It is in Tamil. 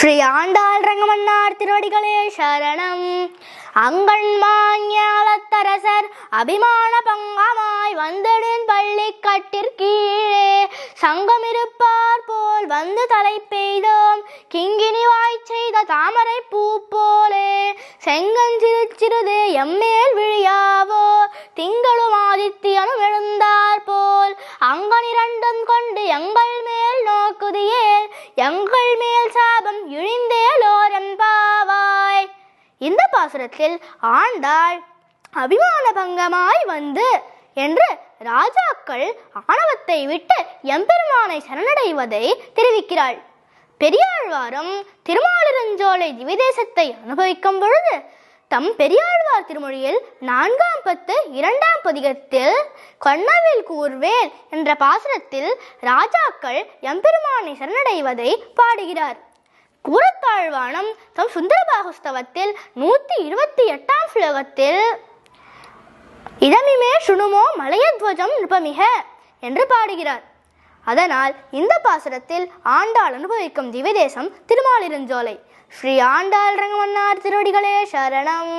ஸ்ரீ ஆண்டாள் ரங்கமன்னார் திருவடிகளே சரணம். அங்கண் மாஞாலத்தரசர் அபிமான பங்கமாய் வந்தடின் பள்ளி கட்டிற்கீழே சங்கமிருப்பார் போல் வந்து தலை பெய்தோம். கிங்கினி வாய் செய்த தாமரை பூ போலே. செங்கஞ்சிறு சிறுது எம்மேல் விழியாவோ. திங்களும் ஆதித்யனும் எழுந்தார் போல். அங்கன் இரண்டும் கொண்டு எங்கள் மேல் நோக்குதியே. எங்கள் மேல் சாப இந்த பாசுரத்தில் ஆண்டாள் அபிமான பங்கமாய் வந்து என்று ராஜாக்கள் ஆணவத்தை விட்டு எம்பெருமானை சரணடைவதை தெரிவிக்கிறாள். பெரியாழ்வாரும் திருமாலிருஞ்சோலை திவிதேசத்தை அனுபவிக்கும் பொழுது தம் பெரியாழ்வார் திருமொழியில் நான்காம் பத்து இரண்டாம் பதிகத்தில் கண்ணவில் கூர்வேன் என்ற பாசனத்தில் ராஜாக்கள் எம்பெருமானை சரணடைவதை பாடுகிறார். கூரத்தாழ்வானம் தம் சுந்தரபாகுஸ்தவத்தில் நூற்றி இருபத்தி எட்டாம் ஸ்லோகத்தில் இதமிமே சுணுமோ மலையத்வஜம் நிருபமிக என்று பாடுகிறார். அதனால் இந்த பாசுரத்தில் ஆண்டாள் அனுபவிக்கும் திவ்யதேசம் திருமாலிருஞ்சோலை. ஸ்ரீ ஆண்டாள் ரங்கமன்னார் திருவடிகளே சரணம்.